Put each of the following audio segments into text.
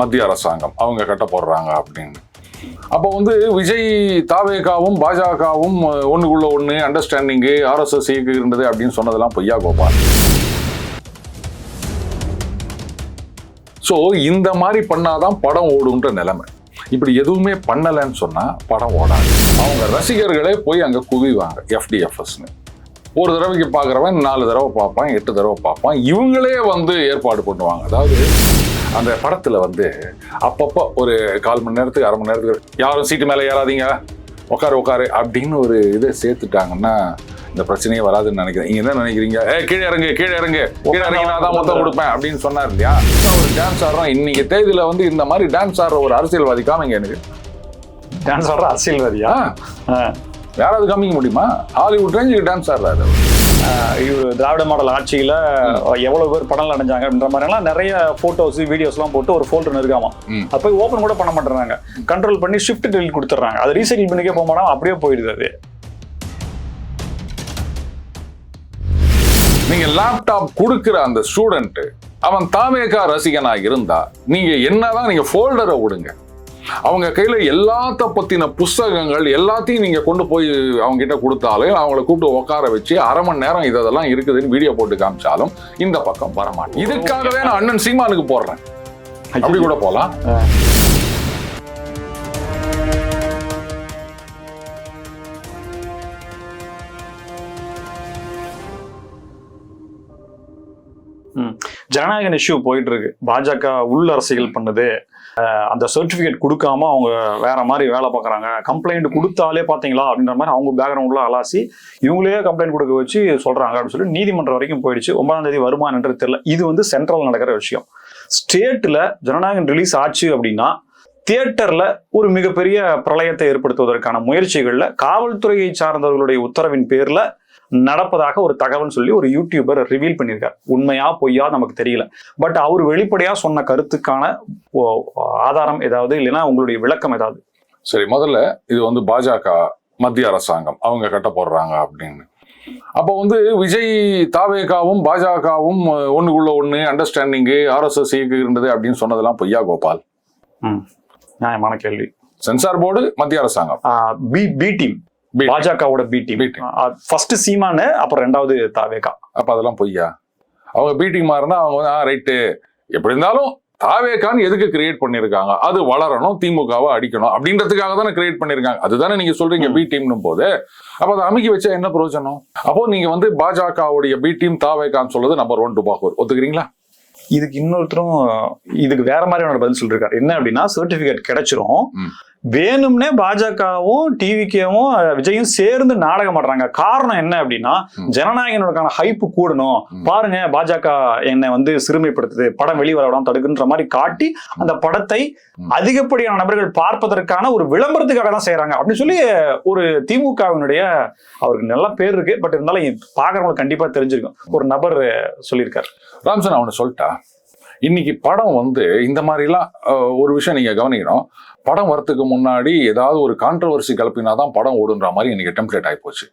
மத்திய அரசாங்கம். அவங்க கட்ட போடுறாங்க அப்படின்னு. அப்போ வந்து விஜய் தாவேகாவும் பாஜகவும் ஒன்றுக்குள்ள ஒன்று அண்டர்ஸ்டாண்டிங்கு ஆர்எஸ்எஸ் இருந்தது அப்படின்னு சொன்னதெல்லாம் பொய்யா கோபால். ஸோ இந்த மாதிரி பண்ணாதான் படம் ஓடுன்ற நிலைமை. இப்படி எதுவுமே பண்ணலைன்னு சொன்னால் படம் ஓடாது. அவங்க ரசிகர்களே போய் அங்கே குவிவாங்க எஃப்டிஎஃப்எஸ்னு ஒரு தடவைக்கு பார்க்குறவன் நாலு தடவை பார்ப்பான் எட்டு தடவை பார்ப்பான். இவங்களே வந்து ஏற்பாடு பண்ணுவாங்க. அதாவது அந்த படத்துல வந்து அப்பப்போ ஒரு கால் மணி நேரத்துக்கு அரை மணி நேரத்துக்கு யாரும் சீட்டு மேலே ஏறாதீங்க. உட்காரு உட்காரு அப்படின்னு ஒரு இதை சேர்த்துட்டாங்கன்னா இந்த பிரச்சனையே வராதுன்னு நினைக்கிறேன். நீங்க என்ன நினைக்கிறீங்க? ஏ கீழே இறங்கு கீழே இறங்கு. கீழே இறங்கி நான் தான் மொத்தம் கொடுப்பேன். அப்படின்னு சொன்னார் இல்லையா? ஒரு டான்ஸ் ஆடுறோம். இன்னைக்கு தேதியில வந்து இந்த மாதிரி டான்ஸ் ஆடுற ஒரு அரசியல்வாதி காமிங்க எனக்கு. டான்ஸ் ஆடுற அரசியல்வாதியா? யாராவது காமிக்க முடியுமா? ஹாலிவுட் ரேஞ்சுக்கு டான்ஸ் ஆடுறாரு. இவர் திராவிட மாடல் ஆட்சியில எவ்வளவு பேர் படம் அடைஞ்சாங்க அப்படின்ற மாதிரிலாம் நிறைய போட்டோஸ் வீடியோஸ்லாம் போட்டு ஒரு ஃபோல்டர் இருக்காமா. அப்போ ஓப்பன் கூட பண்ண மாட்டேறாங்க. கண்ட்ரோல் பண்ணி ஷிஃப்ட் டெலிட் கொடுத்துட்றாங்க. அது ரீசைக்கிள் பண்ணிக்கே போக மாட்டோம் அப்படியே போயிடுது அது. நீங்க லேப்டாப் கொடுக்குற அந்த ஸ்டூடெண்ட் அவன் தாமேக்கா ரசிகனா இருந்தா நீங்க என்னதான் நீங்க ஃபோல்டரை விடுங்க. அவங்க கையில எல்லாத்த பத்தின புஸ்தகங்கள் எல்லாத்தையும் நீங்க கொண்டு போய் அவங்க கிட்ட கொடுத்தாலும் அவங்கள கூப்பிட்டு உட்கார வச்சு அரை மணி நேரம் இதெல்லாம் இருக்குதுன்னு வீடியோ போட்டு காமிச்சாலும் இந்த பக்கம் வரமாட்டேன் இதுக்காகவே நான் அண்ணன் சீமானுக்கு போடுறேன். அப்படி கூட போலாம். ஜனநாயகன் இஷ்யூ போயிட்டு இருக்கு பாஜக உள்ள அரசியல் பண்ணுது. அந்த சர்டிபிகேட் கொடுக்காம அவங்க வேற மாதிரி வேலை பார்க்குறாங்க. கம்ப்ளைண்ட் கொடுத்தாலே பார்த்தீங்களா? அப்படின்ற மாதிரி அவங்க பேக்ரவுண்ட்ல அலாசி இவங்களே கம்ப்ளைண்ட் கொடுக்க வச்சு சொல்றாங்க அப்படின்னு சொல்லி நீதிமன்றம் வரைக்கும் போயிடுச்சு. ஒன்பதாம் தேதி வருமானன்றது தெரியல. இது வந்து சென்ட்ரல் நடக்கிற விஷயம். ஸ்டேட்ல ஜனநாயகன் ரிலீஸ் ஆச்சு அப்படின்னா தியேட்டர்ல ஒரு மிகப்பெரிய பிரளயத்தை ஏற்படுத்துவதற்கான முயற்சிகள்ல காவல்துறையை சார்ந்தவர்களுடைய உத்தரவின் பேர்ல நடப்பதாக ஒரு தகவல் சொல்லி ஒரு யூடியூபர் ரிவீல் பண்ணியிருக்கார். உண்மையா பொய்யா நமக்கு தெரியல. பட் அவர் வெளிப்படையா சொன்ன கருத்துக்கான ஆதாரம் ஏதாவது இல்லைன்னா உங்களுடைய விளக்கம் ஏதாவது? சரி முதல்ல இது வந்து பாஜக மத்திய அரசாங்கம் அவங்க கட்ட போடுறாங்க அப்படின்னு. அப்போ வந்து விஜய் தாவேகாவும் பாஜகவும் ஒண்ணுக்குள்ள ஒண்ணு அண்டர்ஸ்டாண்டிங்கு ஆர்எஸ்எஸ் இயக்குகின்றது அப்படின்னு சொன்னதெல்லாம் பொய்யா கோபால். நியாயமான கேள்வி. சென்சார் போர்டு மத்திய அரசாங்கம். B B team. பாஜகவோட பி டீம். ஃபர்ஸ்ட் சீமானு அப்புறம் ரெண்டாவது தாவேகா அப்ப அதெல்லாம் பொய்யா? அவங்க பீட்டிங் இருந்தா அவங்க வந்து ரைட்டு எப்படி இருந்தாலும் தாவேக்கான்னு எதுக்கு கிரியேட் பண்ணியிருக்காங்க அது வளரணும் திமுகவை அடிக்கணும் அப்படின்றதுக்காக தானே கிரியேட் பண்ணியிருக்காங்க அதுதானே நீங்க சொல்றீங்க பி டீம்னும் போது. அப்ப அதை அமைக்கி வச்சா என்ன பிரயோஜனம்? அப்போ நீங்க வந்து பாஜகவுடைய பி டீம் தாவேக்கான்னு சொல்றது நம்பர் ஒன் டுபாக்கூர் ஒத்துக்கிறீங்களா? இதுக்கு இன்னொருத்தரும் இதுக்கு வேற மாதிரியான பதில் சொல்லிருக்காரு. என்ன அப்படின்னா சர்டிபிகேட் கிடைச்சிரும். வேணும்னே பாஜகவும் டிவிகேவும் விஜயும் சேர்ந்து நாடகம் ஆடுறாங்க. காரணம் என்ன அப்படின்னா. ஜனநாயகனுக்கான ஹைப்பு கூடணும். பாருங்க பாஜக என்னை வந்து சிறுமைப்படுத்துது படம் வெளிவர விடாம தடுக்குன்ற மாதிரி காட்டி அந்த படத்தை. அதிகப்படியான நபர்கள் பார்ப்பதற்கான ஒரு விளம்பரத்துக்காக தான் செய்யறாங்க அப்படின்னு சொல்லி ஒரு திமுகவினுடைய அவருக்கு நல்ல பேர் இருக்கு. பட் இருந்தாலும் பாக்குறவங்களுக்கு கண்டிப்பா தெரிஞ்சிருக்கும். ஒரு நபர் சொல்லியிருக்காரு. ராம்சன் அவனை சொல்லிட்டா இன்னைக்கு படம் வந்து இந்த மாதிரிலாம் ஒரு விஷயம் நீங்க கவனிக்கணும். படம் வரத்துக்கு முன்னாடி ஏதாவது ஒரு கான்ட்ரவர்சி கிளப்பினாதான் படம் ஓடுன்ற மாதிரி இன்னைக்கு டெம்ப்ளேட் ஆகி போச்சு.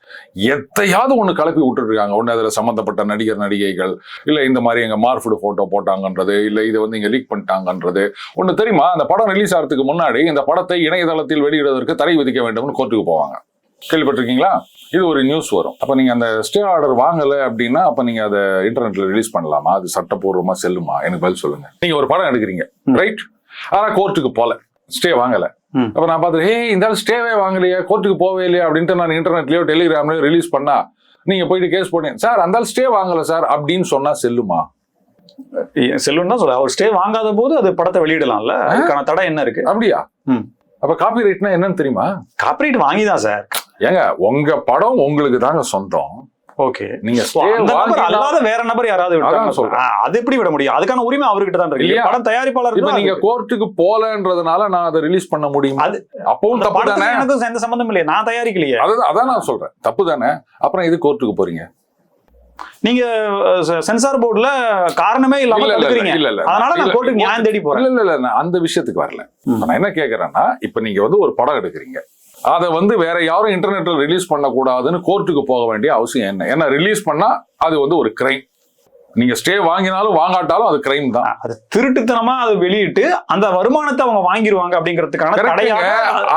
எத்தையாவது ஒன்று கிளப்பி விட்டுட்டு இருக்காங்க ஒன்று அதில் சம்மந்தப்பட்ட நடிகர் நடிகைகள் இல்லை இந்த மாதிரி எங்க மார்ஃபுடு ஃபோட்டோ போட்டாங்கன்றது இல்லை இதை வந்து இங்கே லீக் பண்ணிட்டாங்கன்றது. ஒன்று தெரியுமா? அந்த படம் ரிலீஸ் ஆகிறதுக்கு முன்னாடி இந்த படத்தை இணையதளத்தில் வெளியிடுவதற்கு தடை விதிக்க வேண்டும்னு கோர்ட்டுக்கு போவாங்க. கேள்விப்பட்டிருக்கீங்களா? இது ஒரு நியூஸ் வரும். அப்ப நீங்க அந்த ஸ்டே ஆர்டர் வாங்கல அப்படின்னா அப்ப நீங்க அதை இன்டர்நெட்ல ரிலீஸ் பண்ணலாமா? அது சட்டப்பூர்வமா செல்லுமா? எனக்கு பதில் சொல்லுங்க. நீங்க ஒரு படம் எடுக்கிறீங்க. ரைட் ஆனா கோர்ட்டுக்கு போல. ஸ்டே வாங்கல. அப்ப நான் பார்த்துட்டு ஹே இந்த ஸ்டேவே வாங்கலையா கோர்ட்டுக்கு போவே இல்லையா அப்படின்ட்டு நான் இன்டர்நெட்லயோ டெலிகிராம்லயோ ரிலீஸ் பண்ணா நீங்க போயிட்டு கேஸ் போட்டீங்க சார் அந்த ஸ்டே வாங்கல சார் அப்படின்னு சொன்னா செல்லுமா? செல்வன் தான் சொல்ல அவர் ஸ்டே வாங்காத போது அது படத்தை வெளியிடலாம்ல. அதுக்கான தடை என்ன இருக்கு? அப்படியா. அப்ப காப்பி ரைட்னா என்னன்னு தெரியுமா? காப்பிரைட் வாங்கி தான் சார். ஏங்க உங்க படம் உங்களுக்கு தாங்க சொந்தம். ஓகே நீங்க அல்லாத வேற நபர் யாராவது அதான் விட்டாங்க சொல்றேன். அது எப்படி விட முடியும்? அதுக்கான உரிமை அவர்கிட்ட தான் இருக்கு. இல்லையா? படம் தயாரிப்பாளர் இப்ப நீங்க கோர்ட்டுக்கு போலன்றதுனால நான் அதை ரிலீஸ் பண்ண முடியுமா. அது- அப்பவும் தப்பு தானே? எனக்கும் எந்த சம்பந்தம் இல்லையே. நான் தயாரிக்கலையே. அதுதான் அதான் நான் சொல்றேன். தப்பு தானே? அப்புறம் இது கோர்ட்டுக்கு போறீங்க? நீங்க சென்சார் போர்டுல காரணமே இல்லாம இல்ல, இல்ல, இல்ல. அதனால நான் கோர்ட்டுக்கு நியாயம் தேடி போறேன். இல்ல இல்ல அந்த விஷயத்துக்கு வரல. நான் என்ன கேக்குறேன்னா இப்ப நீங்க வந்து ஒரு படம் எடுக்கிறீங்க. அதை வந்து வேற யாரும் இன்டர்நெட்டில் ரிலீஸ் பண்ணக்கூடாதுன்னு கோர்ட்டுக்கு போக வேண்டிய அவசியம் என்ன? ஏன்னா ரிலீஸ் பண்ணால் அது வந்து ஒரு கிரைம் நீங்க ஸ்டே வாங்கினாலும் வாங்காட்டாலும் அது கிரைம் தான். அது திருட்டுத்தனமா அது வெளியிட்டு அந்த வருமானத்தை அவங்க வாங்கிருவாங்க அப்படிங்கிறதுக்கான.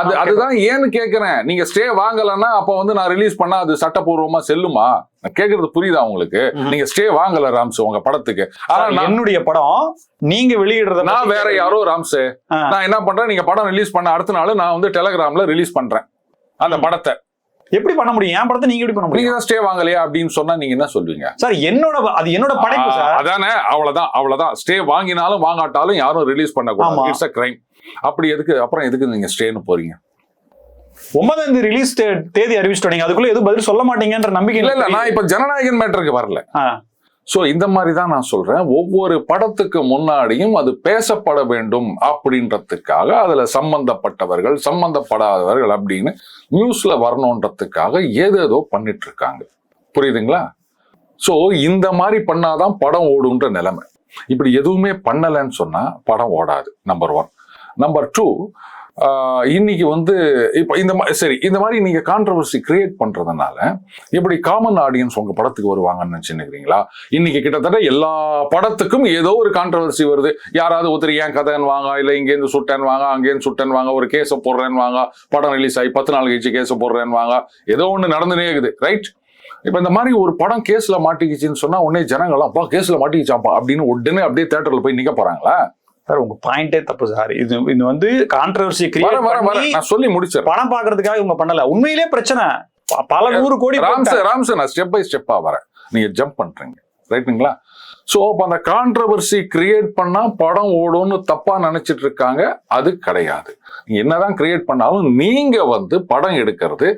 அது அதுதான் ஏன்னு கேக்குறேன் நீங்க ஸ்டே வாங்கலன்னா அப்ப வந்து நான் ரிலீஸ் பண்ணா அது சட்டப்பூர்வமா செல்லுமா? நான் கேக்குறது புரியுதா உங்களுக்கு. நீங்க ஸ்டே வாங்கல ராம்ஸ் உங்க படத்துக்கு. ஆனா என்னுடைய படம் நீங்க வெளியிடுறத நான் வேற யாரோ ராம்ஸ். நான் என்ன பண்றேன் நீங்க படம் ரிலீஸ் பண்ண அடுத்த நாள் நான் வந்து டெலிகிராம்ல ரிலீஸ் பண்றேன். அந்த படத்தை. எப்படி பண்ண முடியும்? என் படத்தை நீங்க எப்படி பண்ண நீங்க முடியும்? தான் ஸ்டே வாங்கலையா அப்படின்னு சொன்னா நீங்க என்ன சொல்வீங்க சார் என்னோட அது என்னோட படைப்பு சார். அதானே அவ்வளவுதான் அவ்வளவுதான். ஸ்டே வாங்கினாலும் வாங்காட்டாலும் யாரும் ரிலீஸ் பண்ணக்கூடாது. ஆமா. இட்ஸ் அ கிரைம் அப்படி எதுக்கு அப்புறம் எதுக்கு நீங்க ஸ்டேன்னு போறீங்க? ஒன்பதாம் தேதி ரிலீஸ் தேதி அறிவிச்சிட்டோம். நீங்க அதுக்குள்ள எதுவும் பதில் சொல்ல மாட்டீங்கன்ற நம்பிக்கை இல்ல நான் இப்ப ஜனநாயகன் மேட்டருக்கு வரல. ஸோ சோ இந்த மாதிரி தான் நான் சொல்றேன். ஒவ்வொரு படத்துக்கு முன்னாடியும் அது பேசப்பட வேண்டும் அப்படின்றதுக்காக அதுல சம்பந்தப்பட்டவர்கள் சம்பந்தப்படாதவர்கள் அப்படின்னு நியூஸ்ல வரணுன்றதுக்காக ஏதேதோ பண்ணிட்டு இருக்காங்க புரியுதுங்களா? சோ இந்த மாதிரி பண்ணாதான் படம் ஓடுன்ற நிலைமை. இப்படி எதுவுமே பண்ணலைன்னு சொன்னா படம் ஓடாது நம்பர் ஒன் நம்பர் டூ இன்னைக்கு வந்து இப்போ இந்த மாதிரி சரி இந்த மாதிரி நீங்க கான்ட்ரவர்சி கிரியேட் பண்றதுனால எப்படி காமன் ஆடியன்ஸ் உங்க படத்துக்கு வருவாங்கன்னு நினைச்சுக்கிறீங்களா இன்னைக்கு கிட்டத்தட்ட எல்லா படத்துக்கும் ஏதோ ஒரு கான்ட்ரவர்சி வருது. யாராவது ஒருத்தர் ஏன் கதைன்னு வாங்க இல்லை இங்கேருந்து சுட்டேன்னு வாங்க அங்கேருந்து சுட்டேன்னு வாங்க ஒரு கேஸை போடுறேன்னு வாங்க படம் ரிலீஸ் ஆகி பத்து நாள் கழிச்சு கேஸை போடுறேன்னு வாங்க ஏதோ ஒன்று நடந்துனே இருக்குது ரைட் இப்போ இந்த மாதிரி ஒரு படம் கேஸில் மாட்டிக்கிச்சின்னு சொன்னால் உடனே ஜனங்களாம் அப்பா கேஸில் மாட்டிக்கிச்சாப்பா அப்படின்னு உடனே அப்படியே தேட்டரில் போய் நிற்க போகிறாங்களா சார் உங்க பாயிண்டே தப்பு சார். இது இது வந்து கான்ட்ரவர்சி வர கிரியேட் சொல்லி முடிச்சிடறேன். பணம் பாக்குறதுக்காக இவங்க பண்ணல. உண்மையிலே பிரச்சனை. பல நூறு கோடி போட்டாங்க. ராம்ஸ் நான் ஸ்டெப் பை ஸ்டெப்பா வரேன். நீங்க ஜம்ப் பண்றீங்க. ரைட்டுங்களா ஸோ அப்போ அந்த கான்ட்ரவர்சி கிரியேட் பண்ணா படம் ஓடும்னு தப்பா நினைச்சிட்டு இருக்காங்க. அது கிடையாது. என்னதான் கிரியேட் பண்ணாலும் நீங்க வந்து படம் எடுக்கிறது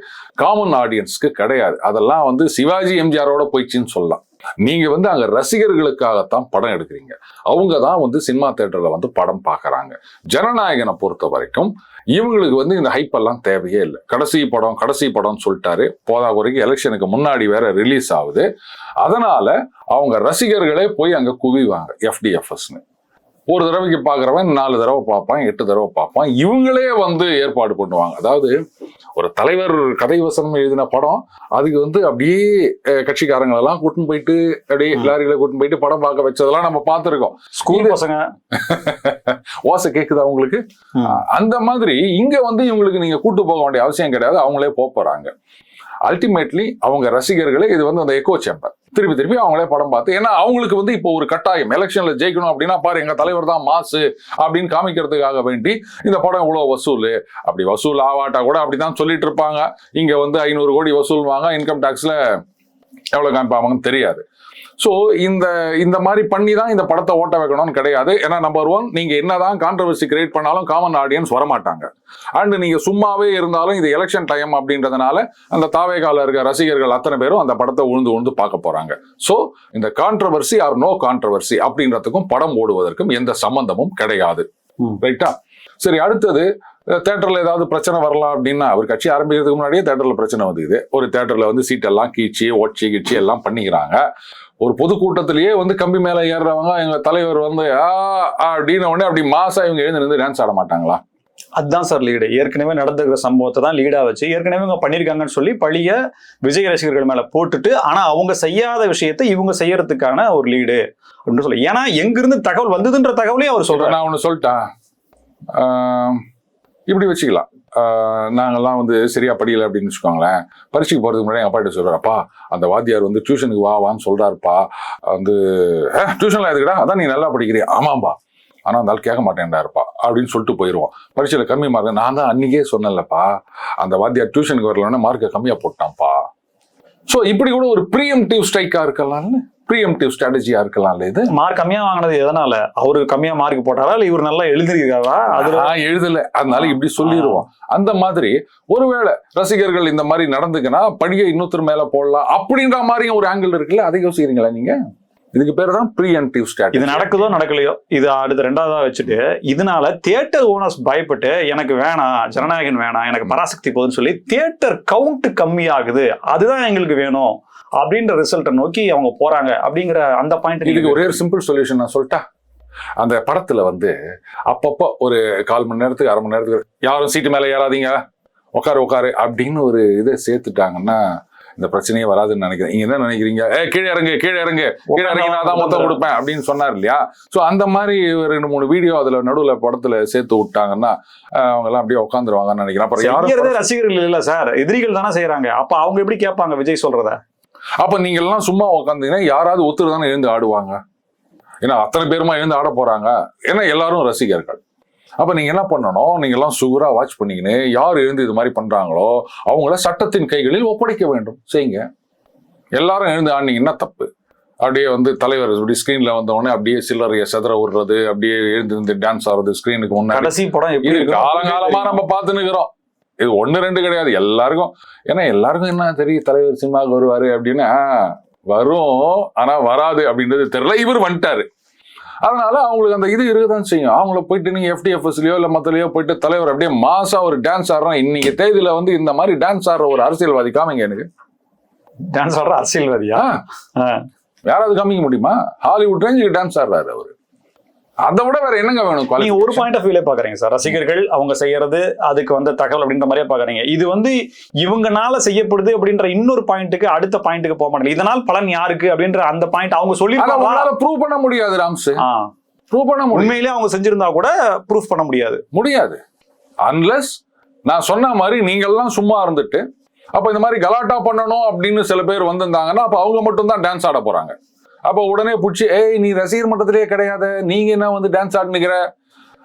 காமன் ஆடியன்ஸ்க்கு கிடையாது. அதெல்லாம் வந்து சிவாஜி எம்ஜிஆரோட போயிடுச்சுன்னு சொல்லலாம். நீங்க வந்து அங்க ரசிகர்களுக்காகத்தான் படம் எடுக்கிறீங்க. அவங்க தான் வந்து சினிமா தேட்டர்ல வந்து படம் பாக்குறாங்க ஜனநாயகனை பொறுத்த வரைக்கும் இவங்களுக்கு வந்து இந்த ஹைப் எல்லாம் தேவையே இல்லை. கடைசி படம் கடைசி படம்னு சொல்லிட்டாரு. போதா குறைக்கு எலெக்ஷனுக்கு முன்னாடி வேற ரிலீஸ் ஆகுது. அதனால அவங்க ரசிகர்களே போய் அங்க குவிவாங்க எஃப்டிஎஃப்எஸ்னு ஒரு தடவைக்கு பார்க்குறவன் நாலு தடவை பார்ப்பான் எட்டு தடவை பார்ப்பான். இவங்களே வந்து ஏற்பாடு பண்ணுவாங்க. அதாவது ஒரு தலைவர் கதை வசனம் எழுதின படம் அதுக்கு வந்து அப்படியே கட்சிக்காரங்களெல்லாம் கூட்டின்னு போயிட்டு அப்படியே. லாரியில கூட்டின்னு போயிட்டு படம் பார்க்க வச்சதெல்லாம் நம்ம பார்த்துருக்கோம். ஸ்கூல் பசங்க. ஓசை கேக்குதா உங்களுக்கு? ம். அந்த மாதிரி இங்க வந்து இவங்களுக்கு நீங்க கூட்டு போக வேண்டிய அவசியம் கிடையாது. அவங்களே போக போறாங்க. அல்டிமேட்லி அவங்க ரசிகர்களே இது வந்து அந்த எக்கோ சேம்பர் திருப்பி திருப்பி அவங்களே படம் பார்த்து ஏன்னா அவங்களுக்கு வந்து இப்போ ஒரு கட்டாயம். எலெக்ஷன்ல ஜெயிக்கணும் அப்படின்னா பாரு எங்க தலைவர் தான் மாசு அப்படின்னு காமிக்கிறதுக்காக வேண்டி இந்த படம் இவ்வளவு வசூல். அப்படி வசூல் ஆவாட்டா கூட அப்படிதான் சொல்லிட்டு இருப்பாங்க. இங்க வந்து ஐநூறு கோடி வசூல் வாங்க இன்கம் டேக்ஸ்ல எவ்வளவு காமிப்பாங்கன்னு தெரியாது. ஸோ இந்த இந்த மாதிரி பண்ணி தான் இந்த படத்தை ஓட்ட வைக்கணும்னு கிடையாது. ஏன்னா நம்பர் ஒன் நீங்க என்னதான் கான்ட்ரவர்சி கிரியேட் பண்ணாலும் காமன் ஆடியன்ஸ் வரமாட்டாங்க. அண்ட் நீங்க சும்மாவே இருந்தாலும் இது எலெக்ஷன் டைம் அப்படின்றதுனால அந்த தாவேகால இருக்க ரசிகர்கள் அத்தனை பேரும் அந்த படத்தை உழுந்து உழுந்து பார்க்க போறாங்க. ஸோ இந்த கான்ட்ரவர்சி ஆர் நோ கான்ட்ரவர்சி அப்படின்றதுக்கும் படம் ஓடுவதற்கும் எந்த சம்பந்தமும் கிடையாது. ரைட்டா சரி அடுத்தது தேட்டர்ல ஏதாவது பிரச்சனை வரலாம் அப்படின்னா அவர் கட்சி ஆரம்பிக்கிறதுக்கு முன்னாடியே தேட்டர்ல பிரச்சனை வந்தது. ஒரு தேட்டர்ல வந்து சீட் எல்லாம் கீச்சி ஒச்சி கிச்சி எல்லாம் பண்ணிக்கிறாங்க. ஒரு பொதுக்கூட்டத்திலேயே வந்து கம்பி மேல ஏறுறவங்க எங்க தலைவர் வந்து ஆ அப்படின்னு உடனே அப்படி மாசா இவங்க எழுந்து நின்று டான்ஸ் ஆட மாட்டாங்களா? அதுதான் சார் லீடு ஏற்கனவே நடந்துக்கிற சம்பவத்தை தான் லீடா வச்சு ஏற்கனவே இவங்க பண்ணியிருக்காங்கன்னு சொல்லி பழிய விஜய் ரசிகர்கள் மேல போட்டுட்டு ஆனா அவங்க செய்யாத விஷயத்தை இவங்க செய்யறதுக்கான ஒரு லீடு அப்படின்னு சொல்லி. ஏன்னா எங்கிருந்து தகவல் வந்ததுன்ற தகவலையும் அவர் சொல்றாரு. நான் ஒன்று சொல்லிட்டேன். இப்படி வச்சுக்கலாம். நாங்கள்லாம் வந்து சரியா படிக்கல அப்படின்னு வச்சுக்கோங்களேன். பரீட்சைக்கு போகிறதுக்கு முன்னாடி எங்க அப்பாட்ட சொல்கிறாப்பா அந்த வாத்தியார் வந்து டியூஷனுக்கு வா வான்னு சொல்கிறாருப்பா வந்து டியூஷனில் எதுக்குடா? அதான் நீ நல்லா படிக்கிறியா? ஆமாம்பா. ஆனால் அந்த ஆள் கேட்க மாட்டேன்டாருப்பா அப்படின்னு சொல்லிட்டு போயிடுவோம் பரீட்சையில் கம்மி மார்க் நான் தான் அன்னைக்கே சொன்னேன்லப்பா அந்த வாத்தியார் டியூஷனுக்கு வரலன்னா மார்க்கை கம்மியாக போட்டான்ப்பா. ஸோ இப்படி கூட ஒரு ப்ரீஎம்டிவ் ஸ்ட்ரைக்காக இருக்கலாம்னு ப்ரீஎம்டிவ் ஸ்ட்ராட்டஜியா இருக்கலாம்ல இது? மார்க் கம்மியா வாங்கினது எதனால? அவரு கம்மியா மார்க் போட்டாரா? இல்ல இவர் நல்லா எழுதிருக்காரா அதுல எழுதல. அதனால இப்படி சொல்லிடுவோம் அந்த மாதிரி ஒருவேளை ரசிகர்கள் இந்த மாதிரி நடந்துக்குன்னா படியை இன்னொருத்தர் மேல போடலாம் அப்படின்ற மாதிரியும் ஒரு ஆங்கிள் இருக்குல்ல? அதை யோசிக்கிறீங்களா நீங்க? இதுக்கு பேர் தான் ப்ரீஎன்டிவ் இது ஸ்ட்ராட்டஜி நடக்குதோ நடக்கலையோ இது அடுத்த ரெண்டாவதா வச்சுட்டு இதனால தியேட்டர் ஓனர்ஸ் பயப்பட்டு எனக்கு வேணாம் ஜனநாயகன் வேணாம் எனக்கு பராசக்தி போகுதுன்னு சொல்லி தியேட்டர் கவுண்ட் கம்மியாகுது. அதுதான் எங்களுக்கு வேணும். அப்படின்ற ரிசல்ட்டை நோக்கி அவங்க போறாங்க அப்படிங்கிற அந்த பாயிண்ட் இதுக்கு ஒரே ஒரு சிம்பிள் சொல்யூஷன் நான் சொல்லிட்டா அந்த படத்துல வந்து அப்பப்போ ஒரு கால் மணி நேரத்துக்கு அரை மணி நேரத்துக்கு யாரும் சீட்டு மேல ஏறாதீங்க. உட்காரு உட்காரு. அப்படின்னு ஒரு இதை சேர்த்துட்டாங்கன்னா இந்த பிரச்சனையே வராதுன்னு நினைக்கிறேன். நீங்க என்ன நினைக்கிறீங்க? ஏ கீழே இறங்கு கீழே இறங்கு. கீழே இறங்கி நான் தான் மொத்தம் கொடுப்பேன். அப்படின்னு சொன்னார் இல்லையா? சோ அந்த மாதிரி ஒரு ரெண்டு மூணு வீடியோ அதுல நடுவுல படத்துல சேர்த்து விட்டாங்கன்னா அவங்க எல்லாம் அப்படியே உட்காந்துருவாங்கன்னு நினைக்கிறேன். அப்புறம் யாரும் ரசிகர்கள் இல்ல சார். எதிரிகள் தானே செய்யறாங்க அப்ப அவங்க எப்படி கேட்பாங்க விஜய் சொல்றத? அப்ப நீங்க எல்லாம் சும்மா உட்காந்தீங்கன்னா யாராவது ஒருத்தர் தானே எழுந்து ஆடுவாங்க. ஏன்னா அத்தனை பேருமா எழுந்து ஆட போறாங்க. ஏன்னா எல்லாரும் ரசிகர்கள். அப்ப நீங்க என்ன பண்ணணும்? நீங்க எல்லாம் சுகரா வாட்ச் பண்ணிக்கின்னு யார் எழுந்து இது மாதிரி பண்றாங்களோ அவங்கள சட்டத்தின் கைகளில் ஒப்படைக்க வேண்டும். செய்யுங்க எல்லாரும் எழுந்து ஆடினீங்கன்னா தப்பு? அப்படியே வந்து தலைவர் இப்படி ஸ்கிரீன்ல வந்த உடனே அப்படியே சில்லறைய செதற விடுறது அப்படியே எழுந்து டான்ஸ் ஆடுறது ஸ்கிரீனுக்கு முன்னாடி. கடைசி படம் எப்படி இது இருக்கும்? காலங்காலமா நம்ம பார்த்துன்னு இருக்கிறோம் இது ஒண்ணு ரெண்டு கிடையாது. எல்லாருக்கும். ஏன்னா எல்லாருக்கும் என்ன தெரியும்? தலைவர் சினிமாவுக்கு வருவாரு அப்படின்னு. வரும். ஆனா வராது அப்படின்றது தெரியல. இவர் வந்துட்டாரு. அதனால அவங்களுக்கு அந்த இது இருக்குதான் செய்யும். அவங்கள போயிட்டு நீங்க எஃப்டிஎஃப்எஸ்லயோ இல்ல மத்தலயோ போயிட்டு தலைவர் அப்படியே மாசா ஒரு டான்ஸ் ஆடுறான். இன்னைக்கு தேதியில வந்து இந்த மாதிரி டான்ஸ் ஆடுற ஒரு அரசியல்வாதி காமிங்க எனக்கு. டான்ஸ் ஆடுற அரசியல்வாதியா. யாராவது காமிக்க முடியுமா? ஹாலிவுட் ரேஞ்சுக்கு டான்ஸ் ஆடுறாரு அவரு. அதை விட வேற என்னங்க வேணும் நீங்க? ஒரு பாயிண்ட் ஆஃப் வியூல பாக்குறீங்க சார் ரசிகர்கள் அவங்க செய்யறது அதுக்கு வந்த தகவல் அப்படின்ற மாதிரியே பாக்குறீங்க. இது வந்து இவங்கனால செய்யப்படுது அப்படின்ற இன்னொரு பாயிண்ட்டுக்கு அடுத்த பாயிண்ட்டுக்கு போக மாட்டேங்க இதனால் பலன் யாருக்கு அப்படின்ற அந்த பாயிண்ட் அவங்க உங்களால ப்ரூவ் பண்ண முடியாது ராம்ஸ். ப்ரூவ் பண்ண முடியும் உண்மையிலேயே அவங்க செஞ்சிருந்தா கூட ப்ரூஃப் பண்ண முடியாது. முடியாது. அன்லெஸ் நான் சொன்ன மாதிரி நீங்கெல்லாம் சும்மா இருந்துட்டு அப்ப இந்த மாதிரி கலாட்டா பண்ணணும் அப்படின்னு சில பேர் வந்திருந்தாங்கன்னா அப்ப அவங்க மட்டும் தான் டான்ஸ் ஆட போறாங்க. அப்ப உடனே புடிச்சு ஏய் நீ ரசிகர் மட்டத்திலேயே கிடையாது நீங்க என்ன வந்து டான்ஸ் ஆடினுக்கிற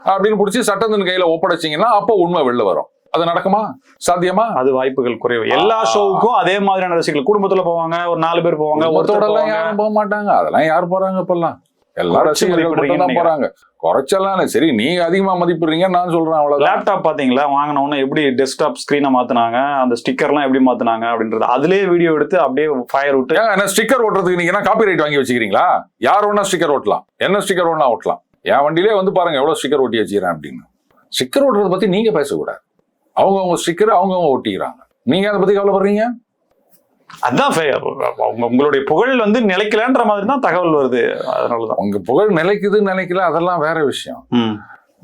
அப்படின்னு புடிச்சு சட்டத்தின் கையில ஒப்படைச்சீங்கன்னா அப்போ உண்மை வெளில வரும். அது நடக்குமா? சாத்தியமா? அது வாய்ப்புகள் குறைவு. எல்லா ஷோவுக்கும் அதே மாதிரியான ரசிகர்கள் குடும்பத்துல போவாங்க ஒரு நாலு பேர் போவாங்க போவாங்க. யாரும் போக மாட்டாங்க. அதெல்லாம் யார் போறாங்க இப்பெல்லாம்? எல்லா குறைச்சு ரசிகர்கள் மட்டும் தான் மதிப்பிடுறீங்க போறாங்க. குறைச்செல்லாம் இல்லை. சரி நீங்க அதிகமா மதிப்பிடுறீங்க நான் சொல்றேன் அவ்வளவுதான். லேப்டாப் பாத்தீங்களா? வாங்கின உடனே எப்படி டெஸ்க்டாப் ஸ்கிரீனை மாத்துனாங்க? அந்த ஸ்டிக்கர்லாம் எப்படி மாத்துனாங்க அப்படின்றது அதுலயே வீடியோ எடுத்து அப்படியே ஃபயர் விட்டு ஏங்க என்ன ஸ்டிக்கர் ஓட்டுறதுக்கு நீங்க என்ன காப்பி ரைட் வாங்கி வச்சுக்கிறீங்களா? யார் வேணா ஸ்டிக்கர் ஓட்டலாம். என்ன ஸ்டிக்கர் வேணா ஓட்டலாம். என் வண்டியிலே வந்து பாருங்க எவ்வளவு ஸ்டிக்கர் ஒட்டி வச்சுக்கிறேன் அப்படின்னு. ஸ்டிக்கர் ஓட்டுறத பத்தி நீங்க பேசக்கூடாது. அவங்க அவங்க ஸ்டிக்கர் அவங்க அவங்க ஒட்டிக்கிறாங்க நீங்க அதை பத்தி கவலைப்படுறீங்க? உங்க உங்களுடைய புகழ் வந்து நிலைக்கலன்ற மாதிரி தான் தகவல் வருது. அதனாலதான். உங்க புகழ் நிலைக்குது நிலைக்கல அதெல்லாம் வேற விஷயம்.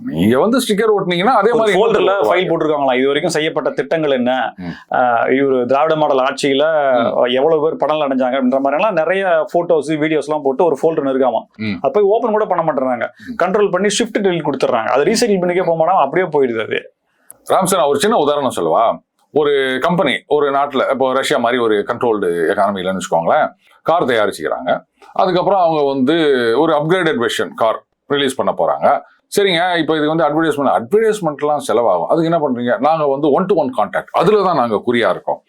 நீங்க வந்து ஸ்டிக்கர் ஓட்டுனீங்கன்னா அதே மாதிரி ஃபோல்டர்ல ஃபைல் போட்டிருக்காங்களா இது வரைக்கும் செய்யப்பட்ட திட்டங்கள் என்ன? இவர் திராவிட மாடல் ஆட்சியில எவ்வளவு பேர் படம் அடைஞ்சாங்க அப்படின்ற மாதிரி எல்லாம் நிறைய போட்டோஸ் வீடியோஸ் எல்லாம் போட்டு ஒரு ஃபோல்டர் இருக்காமா. அப்ப போய் ஓபன் கூட பண்ண மாட்டேறாங்க. கண்ட்ரோல் பண்ணி ஷிஃப்ட் டெலிட் கொடுத்துறாங்க அது ரீசைக்கிள் பண்ணிக்கே போக மாட்டாங்க அப்படியே போயிடுது அது. ராம்சன் ஒரு சின்ன உதாரணம் சொல்லவா? ஒரு கம்பெனி ஒரு நாட்டில் இப்போ ரஷ்யா மாதிரி ஒரு கண்ட்ரோல்டு எக்கானமிலன்னு வச்சுக்கோங்களேன் கார் தயாரிச்சுக்கிறாங்க. அதுக்கப்புறம் அவங்க வந்து ஒரு அப்கிரேடட் வெர்ஷன் கார் ரிலீஸ் பண்ண போறாங்க. சரிங்க இப்போ இது வந்து அட்வர்டைஸ்மெண்ட் அட்வர்டைஸ்மெண்ட்லாம் செலவாகும். அதுக்கு என்ன பண்றீங்க? நாங்க வந்து ஒன் டு ஒன் கான்டாக்ட் அதுல தான் நாங்க குறியா இருக்கோம்.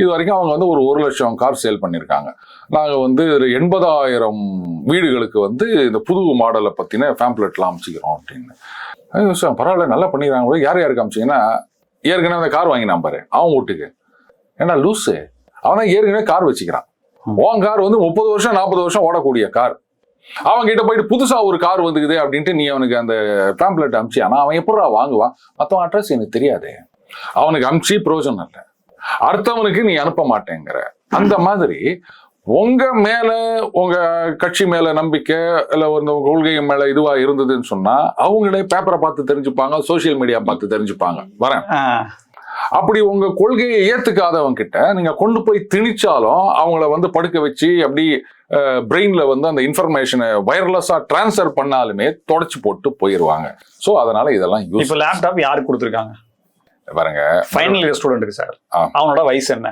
இது வரைக்கும் அவங்க வந்து ஒரு ஒரு லட்சம் கார் சேல் பண்ணியிருக்காங்க. நாங்க வந்து ஒரு எண்பதாயிரம் வீடுகளுக்கு வந்து இந்த புது மாடலை பத்தின ஃபேம்ப்ளெட்லாம் அமைச்சிக்கிறோம் அப்படின்னு. பரவாயில்ல நல்லா பண்ணிடுறாங்க யார் யாருக்கு அமைச்சிங்கன்னா ஏற்கனவே அந்த கார் வாங்கினான் பாரு. அவன் வீட்டுக்கு. ஏன்னா லூஸு அவன் ஏற்கனவே கார் வச்சுக்கிறான். உன் கார் வந்து முப்பது வருஷம் நாற்பது வருஷம் ஓடக்கூடிய கார். அவன் கிட்ட போயிட்டு புதுசா ஒரு கார் வந்துக்குது அப்படின்ட்டு நீ அவனுக்கு அந்த பேம்ப்ளெட் அமிச்சு ஆனா அவன் எப்படா வாங்குவான்? மத்தவன் அட்ரஸ் எனக்கு தெரியாது. அவனுக்கு அமிச்சு பிரயோஜனம் இல்லை. அடுத்தவனுக்கு நீ அனுப்ப மாட்டேங்கிற. அந்த மாதிரி உங்க மேல உங்க கட்சி மேல நம்பிக்கை இல்ல இந்த கொள்கை மேல இதுவா இருந்ததுன்னு சொன்னா அவங்களே பேப்பரை பார்த்து தெரிஞ்சுப்பாங்க சோஷியல் மீடியா பார்த்து தெரிஞ்சுப்பாங்க. வரேன். அப்படி உங்க கொள்கையை ஏத்துக்காதவங்க கிட்ட நீங்க கொண்டு போய் திணிச்சாலும் அவங்கள வந்து படுக்க வச்சு அப்படி பிரெயின்ல வந்து அந்த இன்ஃபர்மேஷனை வயர்லெஸ்ஸா டிரான்ஸ்ஃபர் பண்ணாலுமே தொடச்சு போட்டு போயிருவாங்க. சோ அதனால இதெல்லாம் யூஸ் இப்ப லேப்டாப் யாருக்கு கொடுத்துருக்காங்க? பாருங்க. ஃபைனல் இயர் ஸ்டூடெண்ட்டுக்கு சார். அவனோட வயசு என்ன?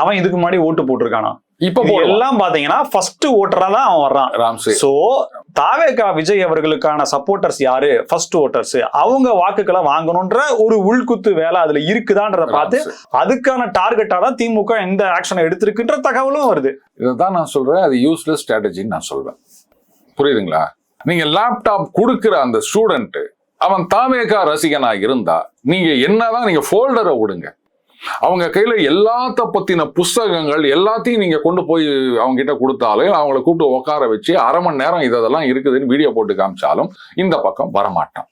அவன் இதுக்கு முன்னாடி ஓட்டு போட்டிருக்கானா? இப்ப எல்லாம் பாத்தீங்கன்னா ஃபர்ஸ்ட் ஓட்டரா தான் அவன் வர்றான். ராம்சே. சோ தாவேகா விஜய் அவர்களுக்கான சப்போர்ட்டர்ஸ் யாரு? ஃபர்ஸ்ட் ஓட்டர்ஸ் அவங்க வாக்குகளை வாங்கணும்ன்ற ஒரு உள்குத்து வேலை அதுல இருக்குதான்றத பார்த்து. அதுக்கான டார்கெட்டா தான் திமுக எந்த ஆக்ஷனை எடுத்திருக்குன்ற தகவலும் வருது. இதைதான் நான் சொல்றேன். அது யூஸ்லெஸ் ஸ்ட்ராட்டஜின்னு நான் சொல்றேன். புரியுதுங்களா? நீங்க லேப்டாப் கொடுக்கிற அந்த ஸ்டூடெண்ட் அவன் தாவேகா ரசிகனா இருந்தா நீங்க என்னதான் நீங்க ஃபோல்டரை விடுங்க. அவங்க கையில எல்லாத்த பத்தின புஸ்தகங்கள் எல்லாத்தையும் நீங்க கொண்டு போய் அவங்க கிட்ட அவங்கள கூப்பிட்டு உட்கார வச்சு அரை மணி நேரம் இதெல்லாம் இருக்குதுன்னு வீடியோ போட்டு காமிச்சாலும் இந்த பக்கம் வரமாட்டான்.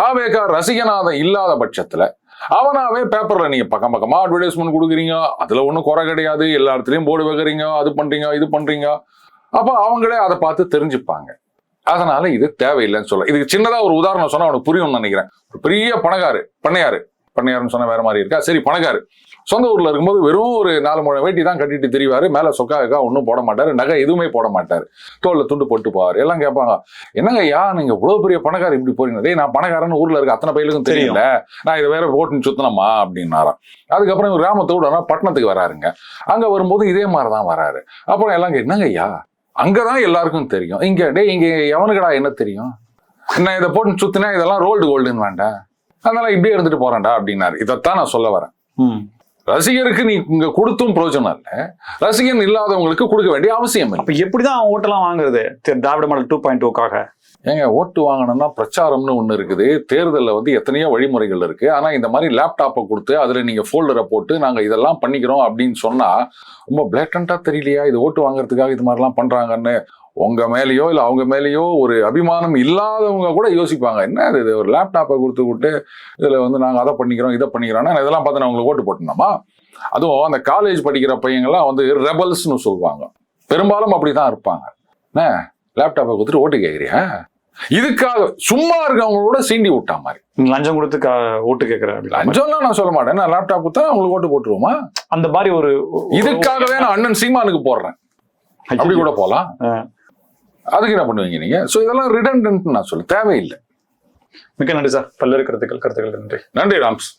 தாவேகா ரசிகநாதன் இல்லாத பட்சத்துல அவனாவே பேப்பர்ல நீங்க பக்கம் பக்கமா அட்வர்டைஸ்மெண்ட் கொடுக்குறீங்க அதுல ஒன்றும் குறை கிடையாது எல்லா இடத்துலயும் போர்டு வைக்கிறீங்க அது பண்றீங்க இது பண்றீங்க. அப்போ அவங்களே அதை பார்த்து தெரிஞ்சுப்பாங்க. அதனால இது தேவையில்லைன்னு சொல்ல இதுக்கு சின்னதா ஒரு உதாரணம் சொன்னா அவனுக்கு புரியும்னு நினைக்கிறேன். ஒரு பெரிய பணக்காரு பண்ணையாரு. பண்ணையாருன்னு சொன்னா வேற மாதிரி இருக்கா? சரி பணக்காரு. சொந்த ஊர்ல இருக்கும்போது வெறும் ஒரு நாலு முழம் வேட்டி தான் கட்டிட்டு திரிவாரு. மேல சொக்கா இருக்கா ஒன்றும் போட மாட்டாரு. நகை எதுவுமே போட மாட்டாரு. தோல்ல துண்டு போட்டு போவார். எல்லாம் கேட்பாங்க என்னங்க ஐயா நீங்க இவ்வளவு பெரிய பணக்காரர் இப்படி போறீங்க? டேய் நான் பணக்காரன் ஊர்ல இருக்க அத்தனை பயிலுக்கும் தெரியல. நான் இதை வேற போட்டுன்னு சுத்தனமா அப்படின்னாராம். அதுக்கப்புறம் இவர் கிராமத்தை விட பட்டணத்துக்கு வராருங்க. அங்க வரும்போது இதே மாதிரி தான் வராரு. அப்புறம் எல்லாம் என்னங்க ஐயா? அங்கதான் எல்லாருக்கும் தெரியும். இங்க டேய் இங்க எவனுக்கடா என்ன தெரியும்? நான் இதை போட்டு சுத்தினா இதெல்லாம் ரோல்டு கோல்டுன்னு வேண்டாம் அதனால இப்படியே இருந்துட்டு போறேன்டா அப்படின்னாரு. இதைத்தான் நான் சொல்ல வரேன். ம். ரசிகருக்கு நீ இங்க கொடுத்தும் பிரயோஜனம் இல்ல. ரசிகன் இல்லாதவங்களுக்கு கொடுக்க வேண்டிய அவசியம் அப்ப எப்படிதான் ஓட்டெல்லாம் வாங்குறது? திராவிட மாடல் டூ பாயிண்ட் டூக்காக ஏங்க ஓட்டு வாங்கணும்னா பிரச்சாரம்னு ஒண்ணு இருக்குது. தேர்தல்ல வந்து எத்தனையோ வழிமுறைகள் இருக்கு. ஆனா இந்த மாதிரி லேப்டாப்பை கொடுத்து அதுல நீங்க ஃபோல்டரை போட்டு நாங்க இதெல்லாம் பண்ணிக்கிறோம் அப்படின்னு சொன்னா ரொம்ப பிளேட்டண்டா தெரியலையா? இது ஓட்டு வாங்குறதுக்காக இது மாதிரிலாம் பண்றாங்கன்னு உங்க மேலேயோ இல்ல அவங்க மேலேயோ ஒரு அபிமானம் இல்லாதவங்க கூட யோசிப்பாங்க. என்ன இது? ஒரு லேப்டாப்பை கொடுத்து விட்டு இதுல வந்து நாங்க அதை பண்ணிக்கிறோம் இதை பண்ணிக்கிறோம்னா இதெல்லாம் பார்த்து நான் உங்களுக்கு ஓட்டு போட்டோம்மா அதுவும் அந்த காலேஜ் படிக்கிற பையங்கள்லாம் வந்து ரெபல்ஸ்னு சொல்லுவாங்க. பெரும்பாலும் அப்படிதான் இருப்பாங்க. என்ன? லேப்டாப்பை கொடுத்துட்டு ஓட்டு கேட்குறியா இதுக்காக சும்மா இருக்கவங்களோட சீண்டி விட்டா மாதிரி. லஞ்சம் கொடுத்து ஓட்டு கேட்கிற அப்படின்ற மாதிரி. லஞ்சம்லாம் நான் சொல்ல மாட்டேன். நான் லேப்டாப் கொடுத்தா அவங்களுக்கு ஓட்டு போட்டுருவோமா? அந்த மாதிரி ஒரு இதுக்காகவே நான் அண்ணன் சீமானுக்கு போடுறேன். அப்படி கூட போலாம். ஆ. அதுக்கு என்ன பண்ணுவீங்க நீங்க? சோ இதெல்லாம் ரிடன்டன்ட் நான் சொல்ல தேவையில்லை. மிக்க நன்றி சார். பல்வேறு கருத்துக்கள் கருத்துக்கள் நன்றி. நன்றி ராம்ஸ்.